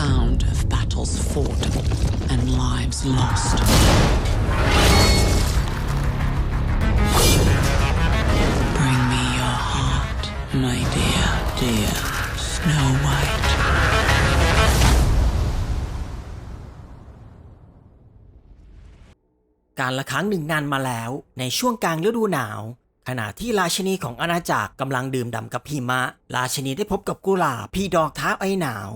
sound of battles fought and lives lost. Bring me your heart, my dear, dear Snow White. การละครั้งหนึ่งนานมาแล้วในช่วงกลางฤดูหนาว ขณะที่ราชินีของอาณาจักรกำลังดื่มด่ำกับหิมะ ราชินีได้พบกับกุหลาบพี่ดอกท้าไอหนาว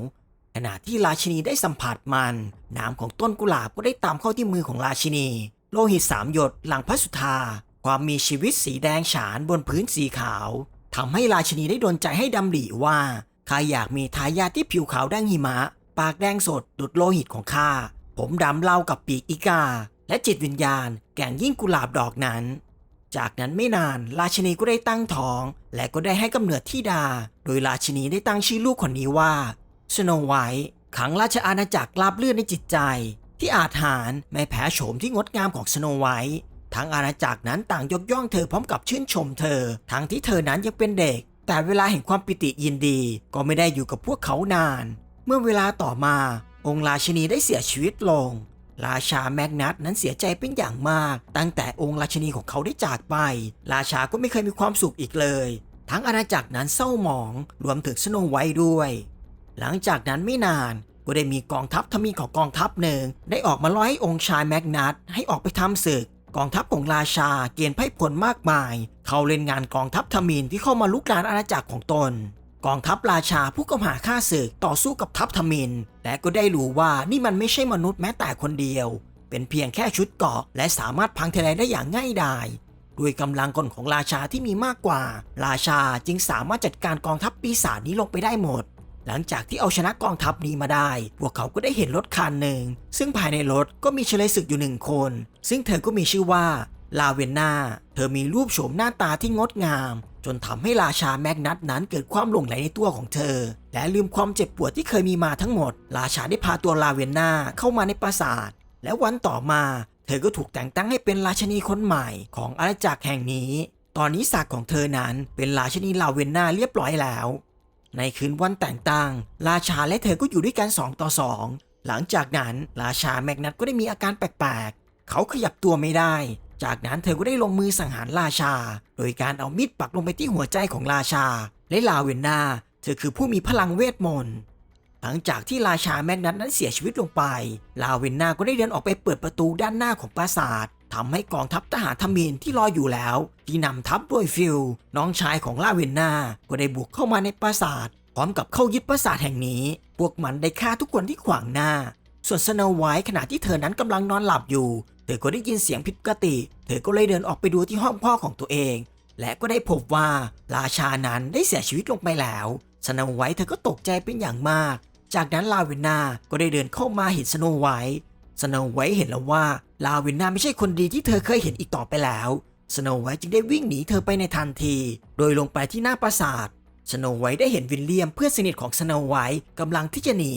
ขณะที่ราชินีได้สัมผัสมันน้ำของต้นกุหลาบก็ได้ตามเข้าที่มือของราชินี โลหิตสามหยดหลังพระสุธา ความมีชีวิตสีแดงฉานบนพื้นสีขาวทำให้ราชินีได้ดนใจให้ดำริว่าข้าอยากมีทายาทที่ผิวขาวดังหิมะ ปากแดงสดดุดโลหิตของข้าผมดำเล่ากับปีกอีกา และจิตวิญญาณ แก่งยิ่งกุหลาบดอกนั้น จากนั้นไม่นานราชินีก็ได้ตั้งท้อง และก็ได้ให้กำเนิดที่ดา โดยราชินีได้ตั้งชื่อลูกคนนี้ว่า สโนไวท์ขังราชอาณาจักรลาบเลือนในจิตใจ ที่อาจหารไม่แพ้โฉมที่งดงามของสโนไวท์ทั้งอาณาจักรนั้นต่างยกย่องเธอพร้อมกับชื่นชมเธอ ทั้งที่เธอนั้นยังเป็นเด็ก แต่เวลาแห่งความปิติยินดีก็ไม่ได้อยู่กับพวกเขานาน เมื่อเวลาต่อมา องค์ราชินีได้เสียชีวิตลง ราชาแมกนัสนั้นเสียใจเป็นอย่างมาก ตั้งแต่องค์ราชินีของเขาได้จากไป ราชาก็ไม่เคยมีความสุขอีกเลย ทั้งอาณาจักรนั้นเศร้าหมองรวมถึงสโนไวท์ด้วย หลังจากนั้นไม่นานก็ได้มีกองทัพทมินของกองทัพหนึ่ง ได้ออกมาล่อให้องค์ชายแมกนัสให้ออกไปทำศึก กองทัพของราชาเกณฑ์ไพ่ผลมากมาย เขาเล่นงานกองทัพทมินที่เข้ามาลุกรานอาณาจักรของตน กองทัพราชาผู้กำหาฆ่าศึกต่อสู้กับทัพทมิน และก็ได้รู้ว่านี่มันไม่ใช่มนุษย์แม้แต่คนเดียว เป็นเพียงแค่ชุดเกาะ และสามารถพังทลายได้อย่างง่ายดายด้วยกำลังกลของราชาที่มีมากกว่า ราชาจึงสามารถจัดการกองทัพปีศาจนี้ลงไปได้หมด หลังจากที่เอาชนะกองทัพนี้มาได้ พวกเขาก็ได้เห็นรถคันหนึ่ง ซึ่งภายในรถก็มีเฉลยศึกอยู่หนึ่งคน ซึ่งเธอก็มีชื่อว่าลาเวนนาเธอมีรูปโฉมหน้าตาที่งดงาม จนทำให้ราชาแมกนัสนั้นเกิดความหลงไหลในตัวของเธอ และลืมความเจ็บปวดที่เคยมีมาทั้งหมด ราชาได้พาตัวลาเวนนาเข้ามาในปราสาท และวันต่อมา เธอก็ถูกแต่งตั้งให้เป็นราชนีคนใหม่ของอาณาจักรแห่งนี้ ตอนนี้ศักดิ์ของเธอนั้นเป็นราชนีลาเวนนาเรียบร้อยแล้ว ในคืนวันแต่งตั้งราชาและเธอก็อยู่ด้วยกัน 2 ต่อ 2 หลังจากนั้นราชาแมกนัสก็ได้มีอาการแปลกๆ เขาขยับตัวไม่ได้ จากนั้นเธอก็ได้ลงมือสังหารราชา โดยการเอามีดปักลงไปที่หัวใจของราชา และลาเวนนาเธอคือผู้มีพลังเวทมนต์หลังจากที่ราชาแมกนัสนั้นเสียชีวิตลงไป ลาเวนนาก็ได้เดินออกไปเปิดประตูด้านหน้าของปราสาท ทำให้กองทัพทหารทมินที่รออยู่แล้ว ที่นำทัพโดยฟิลน้องชายของลาเวนนาก็ได้บุกเข้ามาในปราสาทพร้อมกับเข้ายึดปราสาทแห่งนี้ พวกมันได้ฆ่าทุกคนที่ขวางหน้า ส่วนสโนไวท์ขณะที่เธอนั้นกำลังนอนหลับอยู่ เธอก็ได้ยินเสียงผิดปกติ เธอก็เลยเดินออกไปดูที่ห้องพ่อของตัวเอง และก็ได้พบว่าราชานั้นได้เสียชีวิตลงไปแล้วสโนไวท์เธอก็ตกใจเป็นอย่างมาก จากนั้นลาเวนนาก็ได้เดินเข้ามาเห็นสโนไวท์สโนไวท์เห็นแล้วว่า ลาเวนนาไม่ใช่คนดีที่เธอเคยเห็นอีกต่อไปแล้วสโนไวท์จึงได้วิ่งหนีเธอไปในทันที โดยลงไปที่หน้าปราสาทสโนไวท์ได้เห็นวิลเลียมเพื่อนสนิทของสโนไวท์กำลังที่จะหนี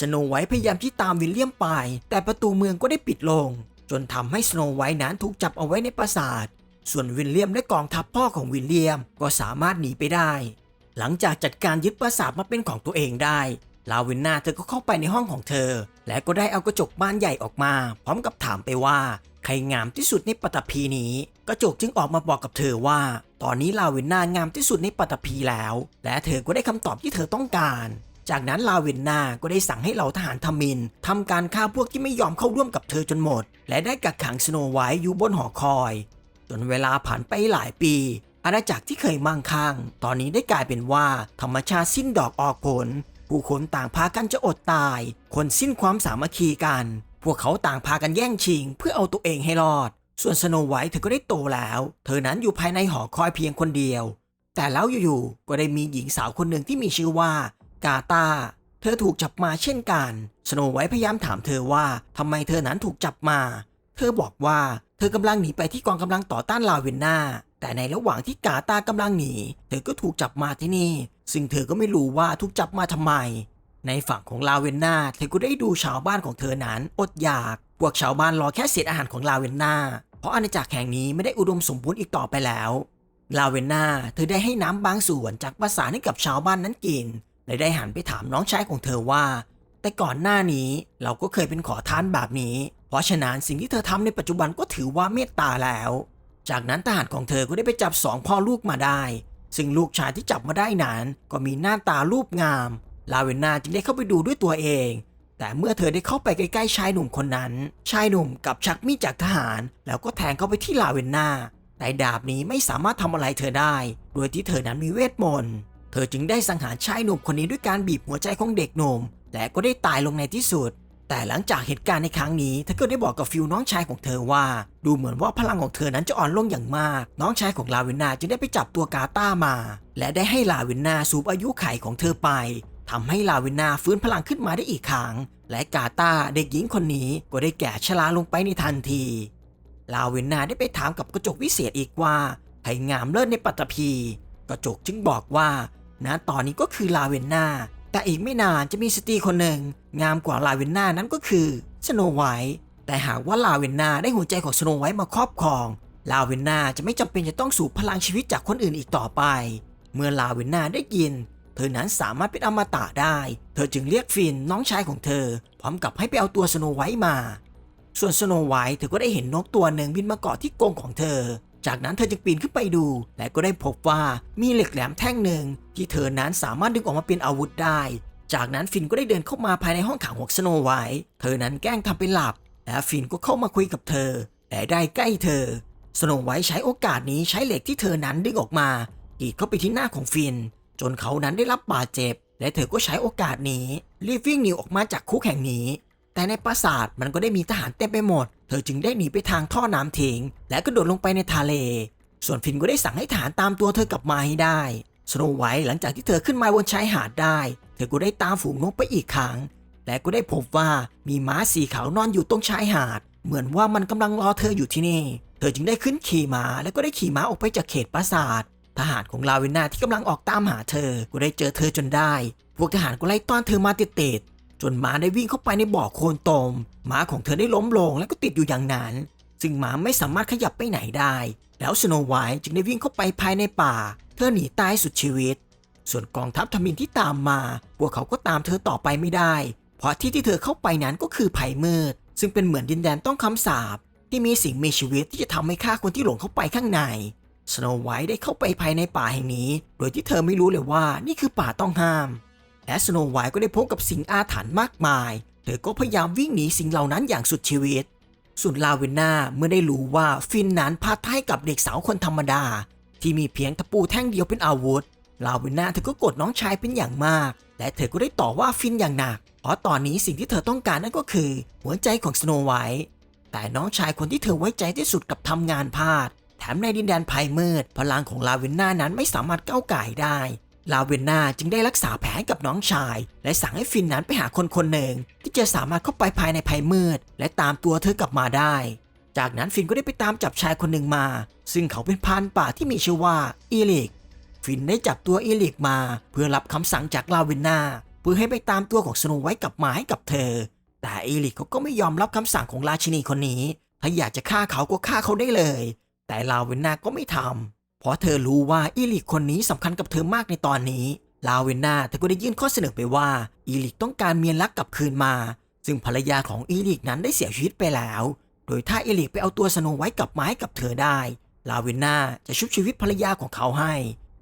สโนไวท์พยายามที่ตามวิลเลียมไป แต่ประตูเมืองก็ได้ปิดลง จนทำให้สโนไวท์นั้นถูกจับเอาไว้ในปราสาท ส่วนวิลเลียมและกองทัพพ่อของวิลเลียมก็สามารถหนีไปได้ หลังจากจัดการยึดปราสาทมาเป็นของตัวเองได้ ลาวินนาเธอก็เข้าไปในห้องของเธอ และก็ได้เอากระจกบานใหญ่ออกมา พร้อมกับถามไปว่า ใครงามที่สุดในปัตตภีนี้ กระจกจึงออกมาบอกกับเธอว่า ตอนนี้ลาวินนางามที่สุดในปัตตภีแล้ว และเธอก็ได้คำตอบที่เธอต้องการ จากนั้นลาเวนนาก็ได้สั่งให้เหล่าทหารทมินทำการฆ่าพวกที่ไม่ยอมเข้าร่วมกับเธอจนหมด และได้กักขังสโนไวท์อยู่บนหอคอย จนเวลาผ่านไปหลายปีอาณาจักรที่เคยมั่งคั่ง ตอนนี้ได้กลายเป็นว่าธรรมชาติสิ้นดอกออกผล ผู้คนต่างพากันจะอดตาย คนสิ้นความสามัคคีกัน พวกเขาต่างพากันแย่งชิง เพื่อเอาตัวเองให้รอด ส่วนสโนไวท์เธอก็ได้โตแล้ว เธอนั้นอยู่ภายในหอคอยเพียงคนเดียว แต่แล้วอยู่ๆก็ได้มีหญิงสาวคนหนึ่งที่มีชื่อว่ากาตาเธอถูกจับมาเช่นกัน สโนไวท์พยายามถามเธอว่าทำไมเธอนั้นถูกจับมา เธอบอกว่าเธอกำลังหนีไปที่กองกำลังต่อต้านลาเวนนาแต่ในระหว่างที่กาตากำลังหนี เธอก็ถูกจับมาที่นี่ ซึ่งเธอก็ไม่รู้ว่าถูกจับมาทำไม ในฝั่งของลาเวนนาเธอก็ได้ดูชาวบ้านของเธอนั้นอดอยาก พวกชาวบ้านรอแค่เศษอาหารของลาเวนนาเพราะอาณาจักรแห่งนี้ไม่ได้อุดมสมบูรณ์อีกต่อไปแล้ว ลาเวนนาเธอได้ให้น้ำบางส่วนจากปราสาให้กับชาวบ้านนั้นกินและได้หันไปถามน้องชายของเธอว่า แต่ก่อนหน้านี้เราก็เคยเป็นขอทานแบบนี้ เพราะฉะนั้นสิ่งที่เธอทำในปัจจุบันก็ถือว่าเมตตาแล้ว จากนั้นทหารของเธอก็ได้ไปจับสองพ่อลูกมาได้ ซึ่งลูกชายที่จับมาได้นั้นก็มีหน้าตารูปงาม ลาเวนนาจึงได้เข้าไปดูด้วยตัวเอง แต่เมื่อเธอได้เข้าไปใกล้ๆชายหนุ่มคนนั้น ชายหนุ่มกับชักมีดจากทหาร แล้วก็แทงเข้าไปที่ลาเวนนาแต่ดาบนี้ไม่สามารถทำอะไรเธอได้ โดยที่เธอนั้นมีเวทมนต์ เธอจึงได้สังหารชายหนุ่มคนนี้ด้วยการบีบหัวใจของเด็กหนุ่ม และก็ได้ตายลงในที่สุด แต่หลังจากเหตุการณ์ในครั้งนี้เธอก็ได้บอกกับฟิวน้องชายของเธอว่า ดูเหมือนว่าพลังของเธอนั้นจะอ่อนลงอย่างมาก น้องชายของลาเวนนาจึงได้ไปจับตัวกาตามา และได้ให้ลาเวนนาสูบอายุไขของเธอไปทำให้ลาเวนนาฟื้นพลังขึ้นมาได้อีกครั้ง และกาตาเด็กหญิงคนนี้ก็ได้แก่ชราลงไปในทันที ลาเวนนาได้ไปถามกับกระจกวิเศษอีกว่าให้งามเลิศในปัตตภี กระจกจึงบอกว่าณตอนนี้ก็คือลาเวนนา แต่อีกไม่นานจะมีสตรีคนหนึ่ง งามกว่าลาเวนนานั้นก็คือสโนไวท์แต่หากว่าลาเวนนาได้หัวใจของสโนไวท์มาครอบครอง ลาเวนนาจะไม่จำเป็นจะต้องสูบพลังชีวิตจากคนอื่นอีกต่อไป เมื่อลาเวนนาได้ยิน เธอนั้นสามารถเป็นอมตะได้ เธอจึงเรียกฟินน้องชายของเธอ พร้อมกับให้ไปเอาตัวสโนไวท์มา ส่วนสโนไวท์เธอก็ได้เห็นนกตัวหนึ่งบินมาเกาะที่กรงของเธอ จากนั้นเธอจึงปีนขึ้นไปดู และก็ได้พบว่ามีเหล็กแหลมแท่งหนึ่ง ที่เธอนั้นสามารถดึงออกมาเป็นอาวุธได้ จากนั้นฟินก็ได้เดินเข้ามาภายในห้องขังของสโนไวท์เธอนั้นแกล้งทำเป็นหลับ และฟินก็เข้ามาคุยกับเธอ และได้ใกล้เธอ สโนไวท์ใช้โอกาสนี้ใช้เหล็กที่เธอนั้นดึงออกมากีดเข้าไปที่หน้าของฟิน จนเขานั้นได้รับบาดเจ็บ และเธอก็ใช้โอกาสนี้รีบวิ่งหนีออกมาจากคุกแห่งนี้ แต่ในปราสาทมันก็ได้มีทหารเต็มไปหมด เธอจึงได้หนีไปทางท่อน้ำทิ้ง และก็โดดลงไปในทะเล ส่วนฟินก็ได้สั่งให้ทหารตามตัวเธอกลับมาให้ได้สโนไวท์หลังจากที่เธอขึ้นมาบนชายหาดได้ เธอก็ได้ตามฝูงนกไปอีกครั้ง และก็ได้พบว่ามีม้าสีขาวนอนอยู่ตรงชายหาด เหมือนว่ามันกำลังรอเธออยู่ที่นี่ เธอจึงได้ขึ้นขี่ม้าแล้วก็ได้ขี่ม้าออกไปจากเขตปราสาท ทหารของลาเวนนาที่กำลังออกตามหาเธอ ก็ได้เจอเธอจนได้ พวกทหารก็ไล่ต้อนเธอมาติดๆ จนม้าได้วิ่งเข้าไปในบ่อโคลนตมม้าของเธอได้ล้มลงและก็ติดอยู่อย่างนั้น ซึ่งม้าไม่สามารถขยับไปไหนได้ แล้วสโนไวท์จึงได้วิ่งเข้าไปภายในป่า เธอหนีตายสุดชีวิต ส่วนกองทัพทมินที่ตามมา พวกเขาก็ตามเธอต่อไปไม่ได้ เพราะที่ที่เธอเข้าไปนั้นก็คือไผ่มืด ซึ่งเป็นเหมือนดินแดนต้องคำสาปที่มีสิ่งมีชีวิตที่จะทำให้ฆ่าคนที่หลงเข้าไปข้างในสโนไวท์ได้เข้าไปภายในป่าแห่งนี้ โดยที่เธอไม่รู้เลยว่านี่คือป่าต้องห้าม และสโนไวท์ก็ได้พบกับสิ่งอาถรรพ์มากมาย เธอก็พยายามวิ่งหนีสิ่งเหล่านั้นอย่างสุดชีวิต ส่วนลาเวนนาเมื่อได้รู้ว่าฟินนั้นพาท้ายกับเด็กสาวคนธรรมดา ที่มีเพียงตะปูแท่งเดียวเป็นอาวุธ ลาเวนนาเธอก็กดน้องชายเป็นอย่างมาก และเธอก็ได้ต่อว่าฟินอย่างหนัก เพราะตอนนี้สิ่งที่เธอต้องการนั่นก็คือ หัวใจของสโนไวท์แต่น้องชายคนที่เธอไว้ใจที่สุดกับทำงานพลาด แถมในดินแดนภัยมืด พลังของลาเวนนานั้นไม่สามารถก้าวไก่ได้ ลาเวนนาจึงได้รักษาแผลกับน้องชาย และสั่งให้ฟินนั้นไปหาคนคนหนึ่ง ที่จะสามารถเข้าไปภายในภัยมืด และตามตัวเธอกลับมาได้ จากนั้นฟินก็ได้ไปตามจับชายคนหนึ่งมา ซึ่งเขาเป็นพานป่าที่มีชื่อว่าอีลิก ฟินได้จับตัวอีลิกมา เพื่อรับคำสั่งจากลาเวนนาเพื่อให้ไปตามตัวของสโนไวท์กลับมาให้กับเธอ แต่อีลิกเขาก็ไม่ยอมรับคำสั่งของราชินีคนนี้ ถ้าอยากจะฆ่าเขาก็ฆ่าเขาได้เลย แต่ลาเวนนาก็ไม่ทำ เพราะเธอรู้ว่าอีลิกคนนี้สำคัญกับเธอมากในตอนนี้ ลาเวนนาเธอก็ได้ยื่นข้อเสนอไปว่าอีลิกต้องการเมียรักกลับคืนมา ซึ่งภรรยาของอีลิกนั้นได้เสียชีวิตไปแล้ว โดยถ้าอีลิกไปเอาตัวสโนไวท์กลับมาให้กับเธอได้ ลาเวนนาจะชุบชีวิตภรรยาของเขาให้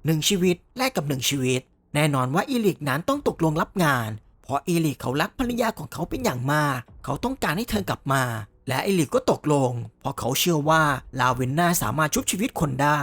หนึ่งชีวิตแลกกับหนึ่งชีวิต แน่นอนว่าอีลิกนั้นต้องตกลงรับงาน เพราะอีลิกเขารักภรรยาของเขาเป็นอย่างมาก เขาต้องการให้เธอกลับมาและอีลิกก็ตกลง เพราะเขาเชื่อว่าลาเวนนาสามารถชุบชีวิตคนได้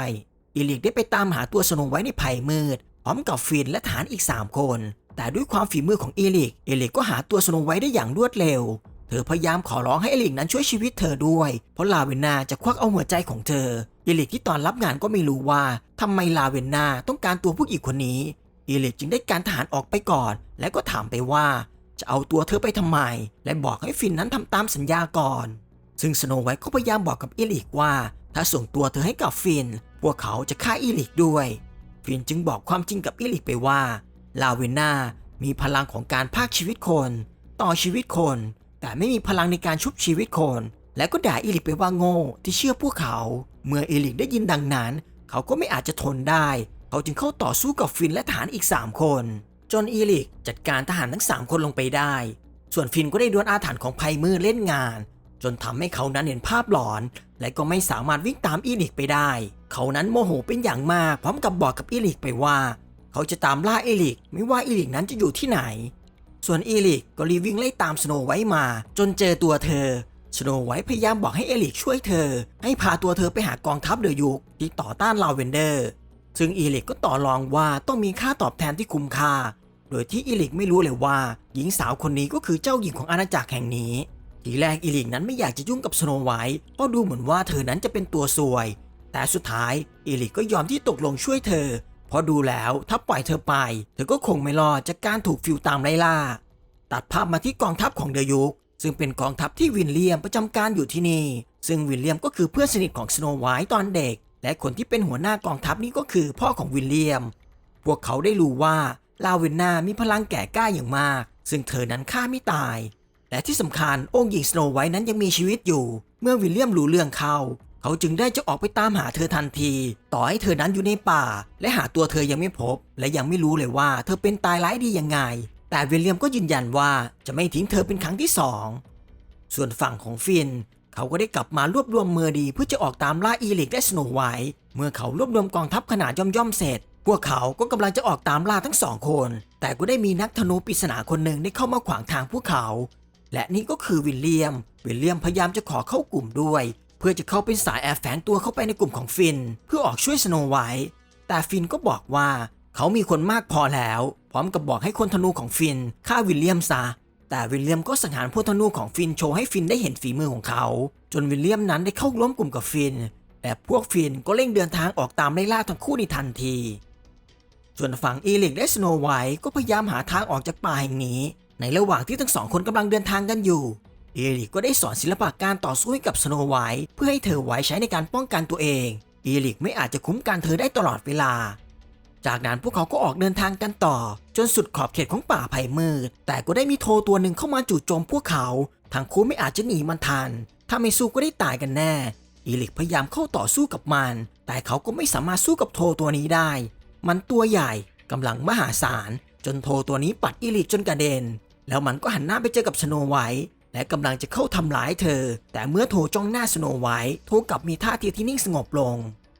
อีลิกได้ไปตามหาตัวสโนไวท์ในไผ่มืด พร้อมกับฟินและฐานอีก 3 คน แต่ด้วยความฝีมือของอีลิกอีลิกก็หาตัวสโนไวท์ได้อย่างรวดเร็ว เธอพยายามขอร้องให้อีลิกนั้นช่วยชีวิตเธอด้วย เพราะลาเวนนาจะควักเอาหัวใจของเธออีลิกที่ตอนรับงานก็ไม่รู้ว่าทำไมลาเวนนาต้องการตัวผู้หญิงคนนี้อีลิกจึงได้การทหารออกไปก่อน และก็ถามไปว่า จะเอาตัวเธอไปทำไม และบอกให้ฟินนั้นทำตามสัญญาก่อน ซึ่งสโนไวท์ก็พยายามบอกกับอีลิกว่า ถ้าส่งตัวเธอให้กับฟิน พวกเขาจะฆ่าอีลิกด้วย ฟินจึงบอกความจริงกับอีลิกไปว่า ลาเวนนามีพลังของการพากชีวิตคน ต่อชีวิตคน แต่ไม่มีพลังในการชุบชีวิตคน และก็ด่าอีลิกไปว่าโง่ที่เชื่อพวกเขา เมื่ออีลิกได้ยินดังนั้น เขาก็ไม่อาจจะทนได้ เขาจึงเข้าต่อสู้กับฟินและทหารอีก 3 คน จนอีลิกจัดการทหารทั้ง 3 คนลงไปได้ ส่วนฟินก็ได้ดวลอาถรรพ์ของภัยมืดเล่นงาน จนทำให้เขานั้นเห็นภาพหลอน และก็ไม่สามารถวิ่งตามอีลิกไปได้ เขานั้นโมโหเป็นอย่างมาก พร้อมกับบอกกับอีลิกไปว่า เขาจะตามล่าอีลิก ไม่ว่าอีลิกนั้นจะอยู่ที่ไหน ส่วนอีลิกก็รีวิ่งไล่ตามสโนไวท์มา จนเจอตัวเธอสโนไวท์พยายามบอกให้เอลิกช่วยเธอ ให้พาตัวเธอไปหากองทัพเดอะยุกที่ต่อต้านลาเวนเดอร์ ซึ่งเอลิกก็ต่อรองว่าต้องมีค่าตอบแทนที่คุ้มค่า โดยที่เอลิกไม่รู้เลยว่า หญิงสาวคนนี้ก็คือเจ้าหญิงของอาณาจักรแห่งนี้ ทีแรกอีลิกนั้นไม่อยากจะยุ่งกับสโนไวท์เพราะดูเหมือนว่าเธอนั้นจะเป็นตัวซวย แต่สุดท้ายอีลิกก็ยอมที่ตกลงช่วยเธอ เพราะดูแล้วถ้าปล่อยเธอไป เธอก็คงไม่รอดจากการถูกฟิวตามไล่ล่า ตัดภาพมาที่กองทัพของเดยุกซึ่งเป็นกองทัพที่วินเลียมประจำการอยู่ที่นี่ ซึ่งวินเลียมก็คือเพื่อนสนิทของสโนไวท์ตอนเด็ก และคนที่เป็นหัวหน้ากองทัพนี้ก็คือพ่อของวินเลียม พวกเขาได้รู้ว่าลาเวนนามีพลังแก่กล้าอย่างมาก ซึ่งเธอนั้นฆ่าไม่ตาย และที่สำคัญองค์หญิงสโนไวท์นั้นยังมีชีวิตอยู่ เมื่อวิลเลียมรู้เรื่องเข้า เขาจึงได้จะออกไปตามหาเธอทันที ต่อให้เธอนั้นอยู่ในป่า และหาตัวเธอยังไม่พบ และยังไม่รู้เลยว่าเธอเป็นตายร้ายดียังไง แต่วิลเลียมก็ยืนยันว่าจะไม่ทิ้งเธอเป็นครั้งที่สองส่วนฝั่งของฟินเขาก็ได้กลับมารวบรวมมือดีเพื่อจะออกตามล่าอีลิกและสโนไวท์เมื่อเขารวบรวมกองทัพขนาดย่อมๆเสร็จ พวกเขาก็กำลังจะออกตามล่าทั้งสองคน แต่ก็ได้มีนักธนูปริศนาคนหนึ่งได้เข้ามาขวางทางพวกเขา และนี่ก็คือวิลเลียม วิลเลียมพยายามจะขอเข้ากลุ่มด้วย เพื่อจะเข้าเป็นสายแอบแฝงตัวเข้าไปในกลุ่มของฟิน เพื่อออกช่วยสโนไวท์แต่ฟินก็บอกว่า เขามีคนมากพอแล้ว พร้อมกับบอกให้คนธนูของฟินฆ่าวิลเลียมซะแต่วิลเลียมก็สังหารพวกธนูของฟินโชว์ให้ฟินได้เห็นฝีมือของเขา จนวิลเลียมนั้นได้เข้าร่วมกลุ่มกับฟินแต่พวกฟินก็เร่งเดินทางออกตามไล่ล่าทั้งคู่ในทันที ส่วนฝั่งอีลิกและสโนไวท์ก็พยายามหาทางออกจากป่าแห่งนี้ ในระหว่างที่ทั้งสองคนกำลังเดินทางกันอยู่อีลิกก็ได้สอนศิลปะการต่อสู้ให้กับสโนไวท์เพื่อให้เธอไว้ใช้ในการป้องกันตัวเองอีลิกไม่อาจจะคุ้มกันเธอได้ตลอดเวลา จากนั้นพวกเขาก็ออกเดินทางกันต่อ จนสุดขอบเขตของป่าไผ่มืด แต่ก็ได้มีโทตัวหนึ่งเข้ามาจู่โจมพวกเขาทั้งคู่ไม่อาจจะหนีมันทัน ถ้าไม่สู้ก็ได้ตายกันแน่อีลิกพยายามเข้าต่อสู้กับมัน แต่เขาก็ไม่สามารถสู้กับโทตัวนี้ได้ มันตัวใหญ่กำลังมหาศาล จนโทตัวนี้ปัดอีลิกจนกระเด็น แล้วมันก็หันหน้าไปเจอกับสโนไวท์และกำลังจะเข้าทำร้ายเธอ แต่เมื่อโทจ้องหน้าสโนไวท์โทกลับมีท่าทีที่นิ่งสงบลง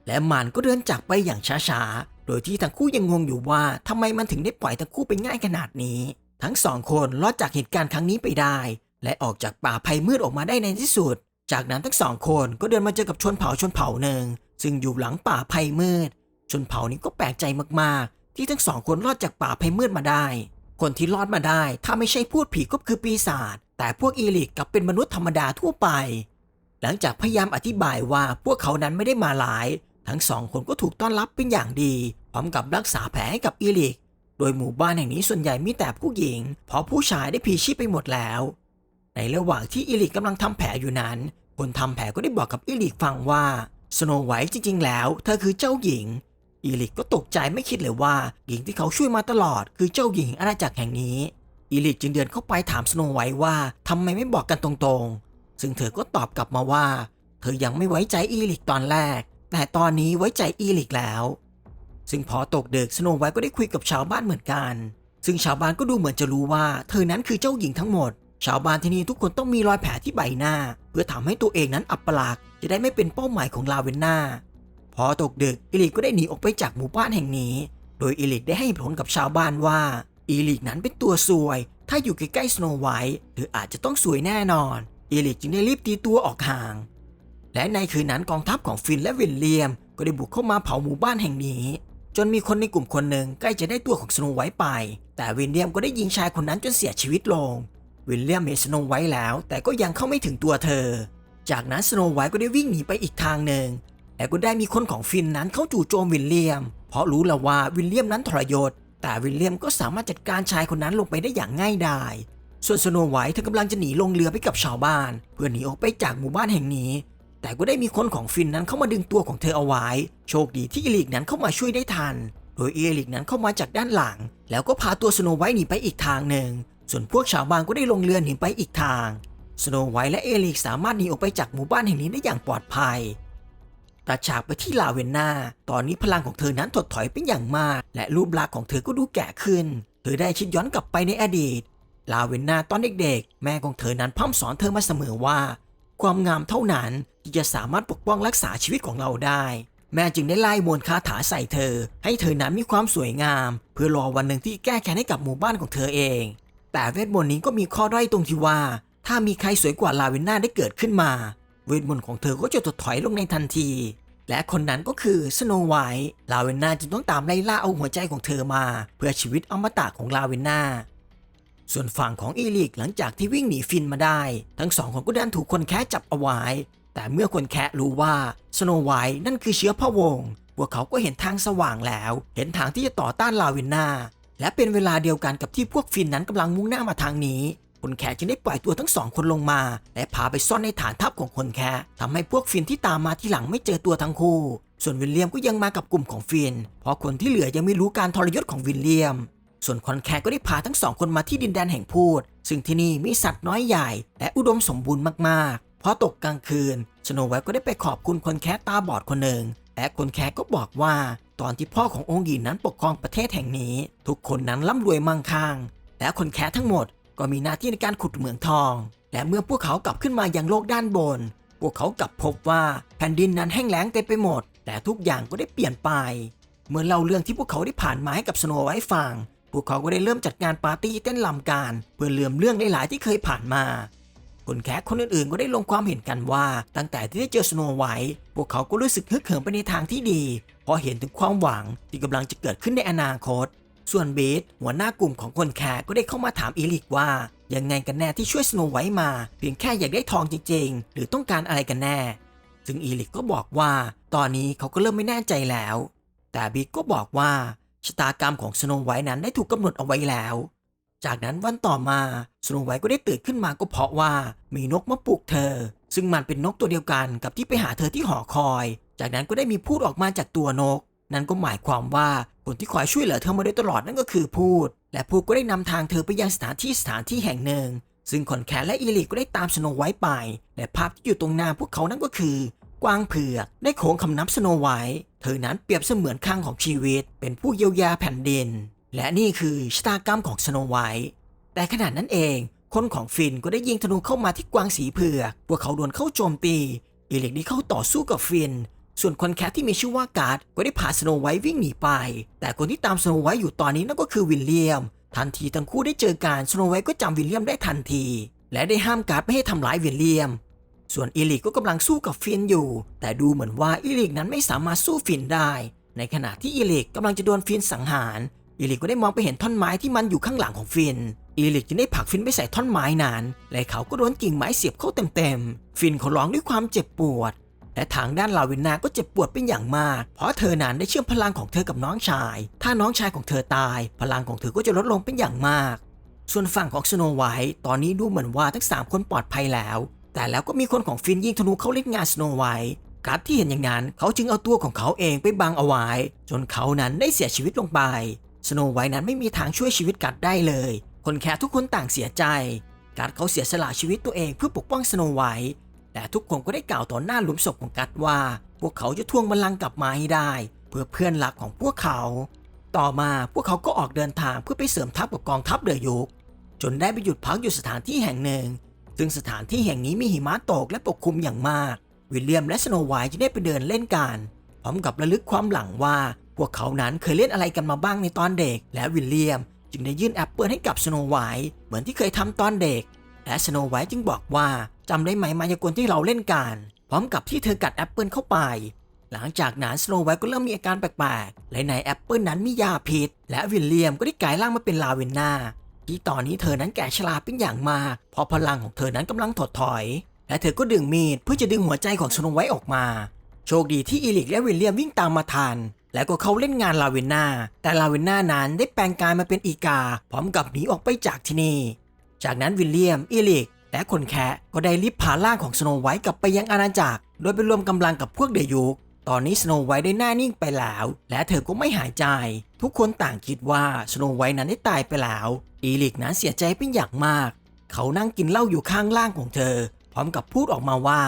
และมันก็เดินจากไปอย่างช้าๆ โดยที่ทั้งคู่ยังงงอยู่ว่าทำไมมันถึงได้ปล่อยทั้งคู่ไปง่ายขนาดนี้ ทั้งสองคนรอดจากเหตุการณ์ครั้งนี้ไปได้ และออกจากป่าภัยมืดออกมาได้ในที่สุด จากนั้นทั้งสองคนก็เดินมาเจอกับชนเผ่าชนเผ่าหนึ่ง ซึ่งอยู่หลังป่าภัยมืด ชนเผ่านี้ก็แปลกใจมากๆ ที่ทั้งสองคนรอดจากป่าภัยมืดมาได้ คนที่รอดมาได้ ถ้าไม่ใช่พูดผีก็คือปีศาจแต่พวกอีลิกกลับเป็นมนุษย์ธรรมดาทั่วไป หลังจากพยายามอธิบายว่าพวกเขานั้นไม่ได้มาหลาย ทั้งสองคนก็ถูกต้อนรับเป็นอย่างดี พร้อมกับรักษาแผลให้กับอีลิก โดยหมู่บ้านแห่งนี้ส่วนใหญ่มีแต่ผู้หญิง เพราะผู้ชายได้พีชีพไปหมดแล้ว ในระหว่างที่อีลิกกำลังทำแผลอยู่นั้น คนทำแผลก็ได้บอกกับอีลิกฟังว่าสโนไวท์จริง ๆ แล้ว เธอคือเจ้าหญิง อีลิกก็ตกใจไม่คิดเลยว่าหญิงที่เขาช่วยมาตลอด คือเจ้าหญิงอาณาจักรแห่งนี้อีลิกจึงเดินเข้าไปถามสโนไวท์ว่าทำไมไม่บอกกันตรงๆ ซึ่งเธอก็ตอบกลับมาว่า เธอยังไม่ไว้ใจอีลิกตอนแรก แต่ตอนนี้ไว้ใจอีลิกแล้ว ซึ่งพอตกดึกสโนไวท์ก็ได้คุยกับชาวบ้านเหมือนกัน ซึ่งชาวบ้านก็ดูเหมือนจะรู้ว่า เธอนั้นคือเจ้าหญิงทั้งหมด ชาวบ้านที่นี่ทุกคนต้องมีรอยแผลที่ใบหน้า เพื่อทำให้ตัวเองนั้นอับปลักษณ์จะได้ไม่เป็นเป้าหมายของลาเวนนา พอตกดึกอีลิกก็ได้หนีออกไปจากหมู่บ้านแห่งนี้ โดยอีลิกได้ให้ผลกับชาวบ้านว่าอีลิกนั้นเป็นตัวซวย ถ้าอยู่ใกล้ๆสโนไวท์เธออาจจะต้องสวยแน่นอนอีลิกจึงได้รีบตีตัวออกห่าง และในคืนนั้นกองทัพของฟินและวิลเลียม ก็ได้บุกเข้ามาเผาหมู่บ้านแห่งนี้ จนมีคนในกลุ่มคนหนึ่งใกล้จะได้ตัวของสโนไวท์ไป แต่วิลเลียมก็ได้ยิงชายคนนั้นจนเสียชีวิตลง วิลเลียมเห็นสโนไวท์แล้ว แต่ก็ยังเข้าไม่ถึงตัวเธอ จากนั้นสโนไวท์ก็ได้วิ่งหนีไปอีกทางหนึ่ง และก็ได้มีคนของฟินนั้นเข้าจู่โจมวิลเลียม เพราะรู้แล้วว่าวิลเลียมนั้นทรยศ แต่วิลเลียมก็สามารถจัดการชายคนนั้นลงไปได้อย่างง่ายดายส่วนสโนไวท์เธอกำลังจะหนีลงเรือไปกับชาวบ้าน เพื่อหนีออกไปจากหมู่บ้านแห่งนี้ แต่ก็ได้มีคนของฟินนั้นเข้ามาดึงตัวของเธอเอาไว้ โชคดีที่เอลิกนั้นเข้ามาช่วยได้ทัน โดยเอลิกนั้นเข้ามาจากด้านหลัง แล้วก็พาตัวสโนไวท์หนีไปอีกทางหนึ่ง ส่วนพวกชาวบ้านก็ได้ลงเรือหนีไปอีกทางสโนไวท์และเอลิกสามารถหนีออกไปจากหมู่บ้านแห่งนี้ได้อย่างปลอดภัย ตัดฉากไปที่ลาเวนนาตอนนี้พลังของเธอนั้นถดถอยเป็นอย่างมาก และรูปลักษณ์ของเธอก็ดูแก่ขึ้น เธอได้คิดย้อนกลับไปในอดีต ลาเวนนาตอนเด็กๆ แม่ของเธอนั้นพร่ำสอนเธอมาเสมอว่า ความงามเท่านั้นที่จะสามารถปกป้องรักษาชีวิตของเราได้ แม่จึงได้ไล่มนต์คาถาใส่เธอ ให้เธอนั้นมีความสวยงาม เพื่อรอวันหนึ่งที่แก้แค้นให้กับหมู่บ้านของเธอเอง แต่เวทมนต์นี้ก็มีข้อด้อยตรงที่ว่า ถ้ามีใครสวยกว่าลาเวนนาได้เกิดขึ้นมา เวทมนต์ของเธอก็จะถดถอยลงในทันที และคนนั้นก็คือสโนไวท์ลาเวนนาจึงต้องตามไล่ล่าเอาหัวใจของเธอมา เพื่อชีวิตอมตะของลาเวนนาส่วนฝั่งของอีลิกหลังจากที่วิ่งหนีฟินมาได้ ทั้งสองคนก็ดันถูกคนแคะจับเอาไว้ แต่เมื่อคนแคะรู้ว่าสโนไวท์นั่นคือเชื้อพระวงศ์พวกเขาก็เห็นทางสว่างแล้ว เห็นทางที่จะต่อต้านลาเวนนาและเป็นเวลาเดียวกันกับที่พวกฟินนั้นกำลังมุ่งหน้ามาทางนี้ คนแคจึงได้ปล่อยตัวทั้งสองคนลงมา และพาไปซ่อนในฐานทัพของคนแคะทำให้พวกฟินที่ตามมาที่หลังไม่เจอตัวทั้งคู่ ส่วนวิลเลียมก็ยังมากับกลุ่มของฟิน เพราะคนที่เหลือยังไม่รู้การทรยศของวิลเลียม ส่วนคอนแคก็ได้พาทั้งสองคนมาที่ดินแดนแห่งพูด ซึ่งที่นี่มีสัตว์น้อยใหญ่ และอุดมสมบูรณ์มากๆ พอตกกลางคืนสโนไวท์ก็ได้ไปขอบคุณคนแคตาบอดคนหนึ่งและคนแคก็บอกว่าตอนที่พ่อขององค์หญิงนั้นปกครองประเทศแห่งนี้ ทุกคนนั้นร่ำรวยมั่งคั่งและคนแคทั้งหมด ก็มีหน้าที่ในการขุดเหมืองทอง และเมื่อพวกเขากลับขึ้นมายังโลกด้านบน พวกเขากลับพบว่าแผ่นดินนั้นแห้งแล้งเต็มไปหมด แต่ทุกอย่างก็ได้เปลี่ยนไป เมื่อเล่าเรื่องที่พวกเขาได้ผ่านมาให้กับสโนไวท์ฟัง พวกเขาก็ได้เริ่มจัดงานปาร์ตี้เต้นรำกันเพื่อเลื่อมเรื่องหลายๆที่เคยผ่านมา คนแคสคนอื่นๆ ก็ได้ลงความเห็นกันว่า ตั้งแต่ที่ได้เจอสโนไวท์พวกเขาก็รู้สึกฮึกเหิมไปในทางที่ดี เพราะเห็นถึงความหวังที่กำลังจะเกิดขึ้นในอนาคต ส่วนเบสหัวหน้ากลุ่มของคนแคร์ก็ได้เข้ามาถามอีลิกว่า ยังไงกันแน่ที่ช่วยสโนไวท์มา เพียงแค่อยากได้ทองจริง ๆ หรือต้องการอะไรกันแน่ ซึ่งอีลิกก็บอกว่า ตอนนี้เขาก็เริ่มไม่แน่ใจแล้ว แต่บิ๊กก็บอกว่าชะตากรรมของสโนไวท์นั้นได้ถูกกำหนดเอาไว้แล้ว จากนั้นวันต่อมาสโนไวท์ก็ได้ตื่นขึ้นมาก็เพราะว่ามีนกมาปลุกเธอ ซึ่งมันเป็นนกตัวเดียวกันกับที่ไปหาเธอที่หอคอย จากนั้นก็ได้มีพูดออกมาจากตัวนก นั่นก็หมายความว่า คนที่คอยช่วยเหลือเธอมาโดยตลอดนั่นก็คือพูด และพูดก็ได้นำทางเธอไปยังสถานที่สถานที่แห่งหนึ่ง ซึ่งคอนแคนและอีลิกก็ได้ตามสโนไวท์ไป และภาพที่อยู่ตรงหน้าพวกเขานั่นก็คือกวางเผือกได้โค้งคำนับสโนไวท์เธอนั้นเปรียบเสมือนข้างของชีวิต เป็นผู้เยียวยาแผ่นดิน และนี่คือชะตากรรมของสโนไวท์แต่ขณะนั้นเอง คนของฟินก็ได้ยิงธนูเข้ามาที่กวางสีเผือกพวกเขาโดนเข้าโจมตีอีลิกได้เข้าต่อสู้กับฟิน ส่วนคนแคทที่มีชื่อว่าการ์ดก็ได้พาสโนไวท์วิ่งหนีไป แต่คนที่ตามสโนไวท์อยู่ตอนนี้นั่นก็คือวิลเลียม ทันทีทั้งคู่ได้เจอกันสโนไวท์ก็จำวิลเลียมได้ทันที และได้ห้ามการ์ดไม่ให้ทำร้ายวิลเลียม ส่วนอีลิกก็กำลังสู้กับฟินอยู่ แต่ดูเหมือนว่าอีลิกนั้นไม่สามารถสู้ฟินได้ ในขณะที่อีลิกกำลังจะโดนฟินสังหาร อีลิกก็ได้มองไปเห็นท่อนไม้ที่มันอยู่ข้างหลังของฟินอีลิกจึงได้ผลักฟินไปใส่ท่อนไม้นั้นและเขาก็โดนกิ่งไม้เสียบเข้าเต็มๆ ฟินเขาร้องด้วยความเจ็บปวด และทางด้านลาวินนาก็เจ็บปวดเป็นอย่างมาก เพราะเธอนั้นได้เชื่อมพลังของเธอกับน้องชาย ถ้าน้องชายของเธอตาย พลังของเธอก็จะลดลงเป็นอย่างมาก ส่วนฝั่งของสโนไวท์ตอนนี้ดูเหมือนว่าทั้งสามคนปลอดภัยแล้ว แต่แล้วก็มีคนของฟินยิงธนูเข้าเล่นงานสโนไวท์การดที่เห็นอย่างนั้นเขาจึงเอาตัวของเขาเองไปบังเอาไว้ จนเขานั้นได้เสียชีวิตลงไปสโนไวท์นั้นไม่มีทางช่วยชีวิตกัดได้เลย คนแค่ทุกคนต่างเสียใจ กัดเขาเสียสละชีวิตตัวเองเพื่อปกป้องสโนไวท์ แต่ทุกคนก็ได้กล่าวต่อหน้าหลุมศพของกัดว่า พวกเขาจะทวงบัลลังก์กลับมาให้ได้ เพื่อเพื่อนรักของพวกเขา ต่อมาพวกเขาก็ออกเดินทางเพื่อไปเสริมทัพกับกองทัพเดือยุกจนได้ไปหยุดพักอยู่สถานที่แห่งหนึ่ง ซึ่งสถานที่แห่งนี้มีหิมะตกและปกคลุมอย่างมาก วิลเลียมและสโนไวท์จะได้ไปเดินเล่นกันพร้อมกับระลึกความหลังว่า พวกเขานั้นเคยเล่นอะไรกันมาบ้างในตอนเด็ก และวิลเลียม จึงได้ยื่นแอปเปิลให้กับสโนไวท์เหมือนที่เคยทำตอนเด็ก และสโนไวท์จึงบอกว่าจำได้ไหมมายากลที่เราเล่นกัน พร้อมกับที่เธอกัดแอปเปิลเข้าไป หลังจากนั้นสโนไวท์ก็เริ่มมีอาการแปลกๆ และในแอปเปิลนั้นมียาพิษ และวิลเลียมก็ได้กลายร่างมาเป็นลาเวนนาที่ตอนนี้เธอนั้นแก่ชราเป็นอย่างมากเพราะพลังของเธอนั้นกำลังถดถอย และเธอก็ดึงมีดเพื่อจะดึงหัวใจของสโนไวท์ออกมา โชคดีที่อีลิกและวิลเลียมวิ่งตามมาทันและก็เขาเล่นงานลาเวนนาแต่ลาเวนนานั้นได้แปลงกายมาเป็นอีกา พร้อมกับหนีออกไปจากที่นี่ จากนั้นวิลเลียม อีลิก และคนแคะก็ได้รีบพาร่างของสโนไวท์กลับไปยังอาณาจักร โดยไปรวมกำลังกับพวกเดยุกตอนนี้สโนไวท์ได้หน้านิ่งไปแล้ว และเธอก็ไม่หายใจ ทุกคนต่างคิดว่าสโนไวท์นั้นได้ตายไปแล้ว อีลิกนั้นเสียใจเป็นอย่างมาก เขานั่งกินเหล้าอยู่ข้างล่างของเธอ พร้อมกับพูดออกมาว่า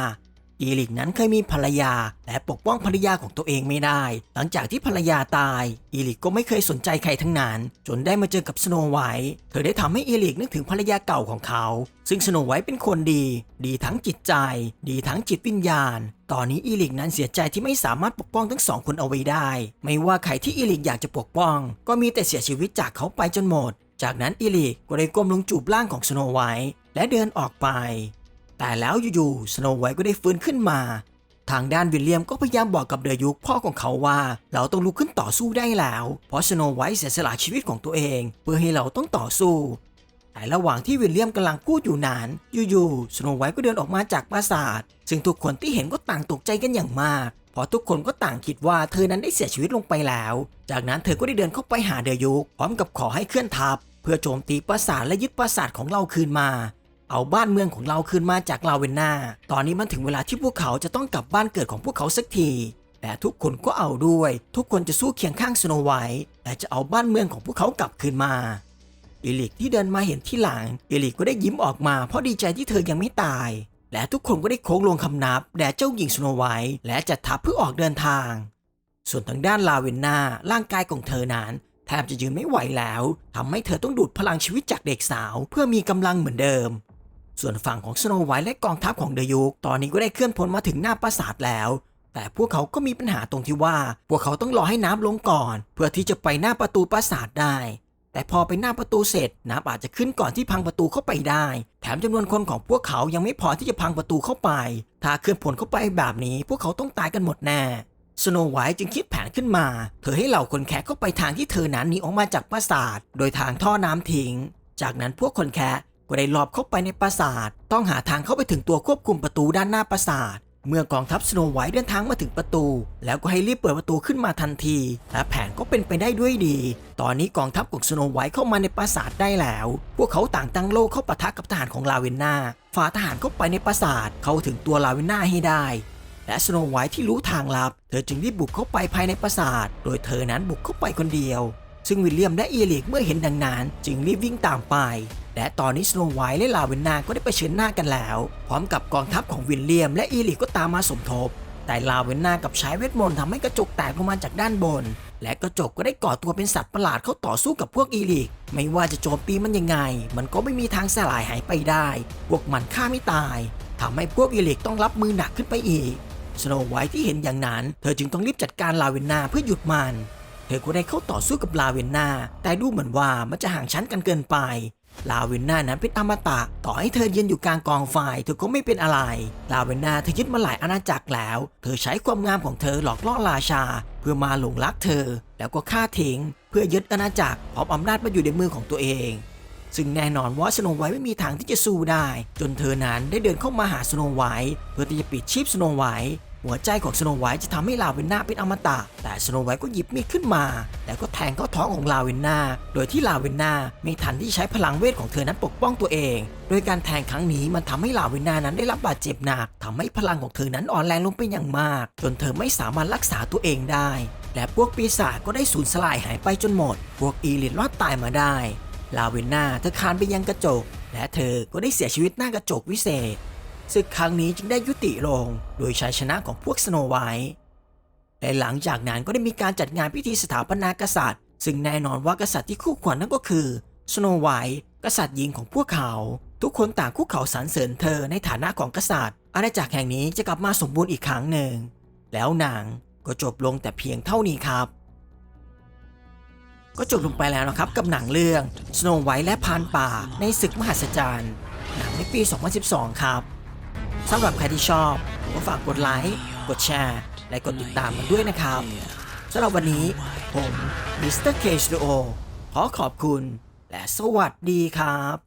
อีลิกนั้นเคยมีภรรยา และปกป้องภรรยาของตัวเองไม่ได้ หลังจากที่ภรรยาตาย อีลิกก็ไม่เคยสนใจใครทั้งนั้น จนได้มาเจอกับสโนไวท์เธอได้ทำให้อีลิกนึกถึงภรรยาเก่าของเขา ซึ่งสโนไวท์เป็นคนดี ดีทั้งจิตใจ ดีทั้งจิตวิญญาณตอนนี้อีลิกนั้นเสียใจที่ไม่สามารถปกป้องทั้งสองคนเอาไว้ได้ ไม่ว่าใครที่อีลิกอยากจะปกป้อง ก็มีแต่เสียชีวิตจากเขาไปจนหมด จากนั้นอีลิกก็ได้ก้มลงจูบร่างของสโนไวท์และเดินออกไป แต่แล้วอยู่ๆสโนไวท์ก็ได้ฟื้นขึ้นมา ทางด้านวิลเลียมก็พยายามบอกกับเดยุกพ่อของเขาว่า เราต้องลุกขึ้นต่อสู้ได้แล้ว เพราะสโนไวท์เสียสละชีวิตของตัวเอง เพื่อให้เราต้องต่อสู้แต่ระหว่างที่วิลเลียมกำลังพูดอยู่นาน อยู่ๆสโนไวท์ก็เดินออกมาจากปราสาท ซึ่งทุกคนที่เห็นก็ต่างตกใจกันอย่างมาก เพราะทุกคนก็ต่างคิดว่าเธอนั้นได้เสียชีวิตลงไปแล้ว จากนั้นเธอก็ได้เดินเข้าไปหาเดยุกพร้อมกับขอให้เคลื่อนทัพ เพื่อโจมตีปราสาทและยึดปราสาทของเราคืนมา เอาบ้านเมืองของเราคืนมาจากลาเวนนาตอนนี้มันถึงเวลาที่พวกเขาจะต้องกลับบ้านเกิดของพวกเขาสักทีแต่ทุกคนก็เอาด้วย ทุกคนจะสู้เคียงข้างสโนไวท์และจะเอาบ้านเมืองของพวกเขากลับคืนมาเอลิกที่เดินมาเห็นที่หลังเอลิกก็ได้ยิ้มออกมาเพราะดีใจที่เธอยังไม่ตาย และทุกคนก็ได้โค้งลงคำนับแด่เจ้าหญิงสโนไวท์และจัดทัพเพื่อออกเดินทาง ส่วนทางด้านลาเวนนาร่างกายของเธอนั้นแทบจะยืนไม่ไหวแล้วทำให้เธอต้องดูดพลังชีวิตจากเด็กสาว เพื่อมีกำลังเหมือนเดิม ส่วนฝั่งของสโนไวท์และกองทัพของเดยุกตอนนี้ก็ได้เคลื่อนพลมาถึงหน้าปราสาทแล้ว แต่พวกเขาก็มีปัญหาตรงที่ว่า พวกเขาต้องรอให้น้ำลงก่อน เพื่อที่จะไปหน้าประตูปราสาทได้ แต่พอไปหน้าประตูเสร็จน้ำอาจจะขึ้นก่อนที่พังประตูเข้าไปได้ แถมจำนวนคนของพวกเขายังไม่พอที่จะพังประตูเข้าไป ถ้าเคลื่อนพลเข้าไปแบบนี้ พวกเขาต้องตายกันหมดแน่สโนไวท์จึงคิดแผนขึ้นมา เธอให้เหล่าคนแคะเข้าไปทางที่เธอนั้นหนีออกมาจากปราสาท โดยทางท่อน้ำทิ้ง จากนั้นพวกคนแคะ ก็ได้ลอบเข้าไปในปราสาท ต้องหาทางเข้าไปถึงตัวควบคุมประตูด้านหน้าปราสาท เมื่อกองทัพสโนไวท์เดินทางมาถึงประตู แล้วก็ให้รีบเปิดประตูขึ้นมาทันที และแผนก็เป็นไปได้ด้วยดี ตอนนี้กองทัพของสโนไวท์เข้ามาในปราสาทได้แล้ว พวกเขาต่างตั้งโล่เข้าปะทะกับทหารของลาเวนนาฝ่าทหารเข้าไปในปราสาท เข้าถึงตัวลาเวนนาให้ได้และสโนไวท์ที่รู้ทางลับ เธอจึงรีบบุกเข้าไปภายในปราสาท โดยเธอนั้นบุกเข้าไปคนเดียว ซึ่งวิลเลียมและเอีลิกเมื่อเห็นดังนั้น จึงรีบวิ่งตามไป และตอนนี้สโนไวท์และลาเวนนาก็ได้ไปเชิญหน้ากันแล้ว พร้อมกับกองทัพของวิลเลียม และอีลิกก็ตามมาสมทบ แต่ลาเวนนากับใช้เวทมนต์ทำให้กระจกแตกลงมาจากด้านบน และกระจกก็ได้ก่อตัวเป็นสัตว์ประหลาดเข้าต่อสู้กับพวกอีลิก ไม่ว่าจะโจมตีมันยังไง มันก็ไม่มีทางสลายหายไปได้ พวกมันฆ่าไม่ตายทำให้พวกอีลิกต้องรับมือหนักขึ้นไปอีกสโนไวท์ที่เห็นอย่างนั้น เธอจึงต้องรีบจัดการลาเวนนาเพื่อหยุดมัน เธอก็ได้เข้าต่อสู้กับลาเวนนา แต่ดูเหมือนว่ามันจะห่างชั้นกันเกินไป ลาเวนนานั้นเป็นอมตะ ต่อให้เธอยืนอยู่กลางกองไฟเธอก็ไม่เป็นอะไร ลาเวนนาเธอยึดมาหลายอาณาจักรแล้ว เธอใช้ความงามของเธอหลอกล่อราชา เพื่อมาหลงรักเธอ แล้วก็ฆ่าทิ้ง เพื่อยึดอาณาจักรพร้อมอำนาจมาอยู่ในมือของตัวเอง ซึ่งแน่นอนว่าสโนไวท์ไม่มีทางที่จะสู้ได้ จนเธอนั้นได้เดินเข้ามาหาสโนไวท์เพื่อที่จะปิดชีพสโนไวท์ หัวใจของสโนไวท์จะทำให้ลาเวนนาเป็นอมตะ แต่สโนไวท์ก็หยิบมีดขึ้นมา แล้วก็แทงเข้าท้องของลาเวนนา โดยที่ลาเวนนาไม่ทันที่ใช้พลังเวทของเธอนั้นปกป้องตัวเอง โดยการแทงครั้งนี้มันทำให้ลาเวนนานั้นได้รับบาดเจ็บหนักทำให้พลังของเธอนั้นอ่อนแรงลงไปอย่างมาก จนเธอไม่สามารถรักษาตัวเองได้ และพวกปีศาจก็ได้สูญสลายหายไปจนหมด พวกอีลิทรอดตายมาได้ ลาเวนนาเธอคานไปยังกระจก และเธอก็ได้เสียชีวิตหน้ากระจกวิเศษ ศึกครั้งนี้จึงได้ยุติลงโดยชัยชนะของพวกสโนไวท์และหลังจากนั้นก็ได้มีการจัดงานพิธีสถาปนากษัตริย์ ซึ่งแน่นอนว่ากษัตริย์ที่คู่ควรนั่นก็คือสโนไวท์กษัตริย์หญิงของพวกเขา ทุกคนต่างคุกเขาสรรเสริญเธอในฐานะของกษัตริย์ อาณาจักรแห่งนี้จะกลับมาสมบูรณ์อีกครั้งหนึ่ง แล้วหนังก็จบลงแต่เพียงเท่านี้ครับ ก็จบลงไปแล้วนะครับกับหนังเรื่อง Snow White และพานป่าในศึกมหัศจรรย์หนังในปี 2012 ครับ สำหรับใครที่ชอบก็ฝากกดไลค์ กดแชร์ และกดติดตามกันด้วยนะครับสำหรับวันนี้ผมมิสเตอร์เคชโอขอขอบคุณ และสวัสดีครับ